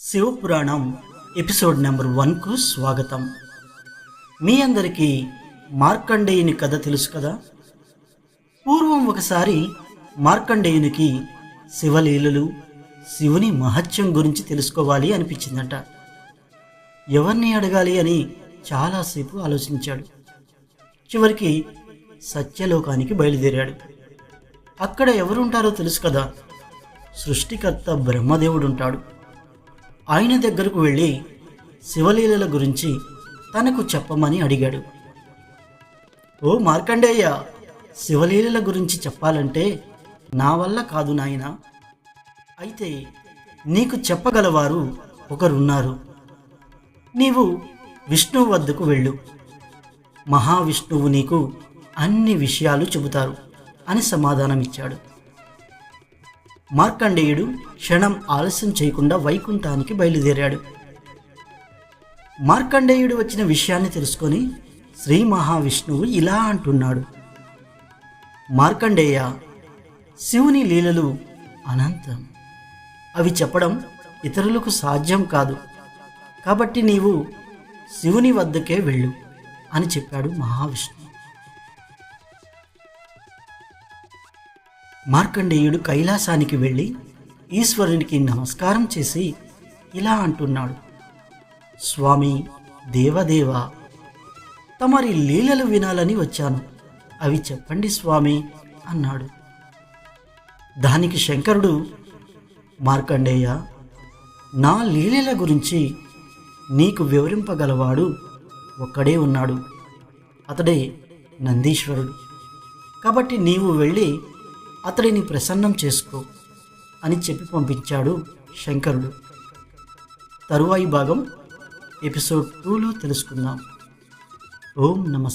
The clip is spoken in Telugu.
శివపురాణం ఎపిసోడ్ నెంబర్ వన్కు స్వాగతం. మీ అందరికీ మార్కండేయుని కథ తెలుసు కదా? పూర్వం ఒకసారి మార్కండేయునికి శివలీలలు శివుని మహత్యం గురించి తెలుసుకోవాలి అనిపించిందంట. ఎవరిని అడగాలి అని చాలాసేపు ఆలోచించాడు. చివరికి సత్యలోకానికి బయలుదేరాడు. అక్కడ ఎవరుంటారో తెలుసు కదా? సృష్టికర్త బ్రహ్మదేవుడు ఉంటాడు ఆయన దగ్గరకు వెళ్ళి శివలీలల గురించి తనకు చెప్పమని అడిగాడు. ఓ మార్కండేయ శివలీలల గురించి చెప్పాలంటే నా వల్ల కాదు నాయన. అయితే నీకు చెప్పగలవారు ఒకరున్నారు. నీవు విష్ణువు వద్దకు వెళ్ళు. మహావిష్ణువు నీకు అన్ని విషయాలు చెబుతారు అని సమాధానమిచ్చాడు. మార్కండేయుడు క్షణం ఆలస్యం చేయకుండా వైకుంఠానికి బయలుదేరాడు. మార్కండేయుడు వచ్చిన విషయాన్ని తెలుసుకొని శ్రీ మహావిష్ణువు ఇలా అంటున్నాడు. మార్కండేయ శివుని లీలలు అనంతం. అవి చెప్పడం ఇతరులకు సాధ్యం కాదు. కాబట్టి నీవు శివుని వద్దకే వెళ్ళు అని చెప్పాడు మహావిష్ణువు. మార్కండేయుడు కైలాసానికి వెళ్ళి ఈశ్వరునికి నమస్కారం చేసి ఇలా అంటున్నాడు. స్వామి దేవదేవ తమరి లీలలు వినాలని వచ్చాను. అవి చెప్పండి స్వామి అన్నాడు. దానికి శంకరుడు మార్కండేయ నా లీలల గురించి నీకు వివరింపగలవాడు ఒక్కడే ఉన్నాడు. అతడే నందీశ్వరుడు. కాబట్టి నీవు వెళ్ళి అతడిని ప్రసన్నం చేసుకో అని చెప్పి పంపించాడు శంకరుడు. తరువాయి భాగం ఎపిసోడ్ టూలో తెలుసుకుందాం. ఓం నమ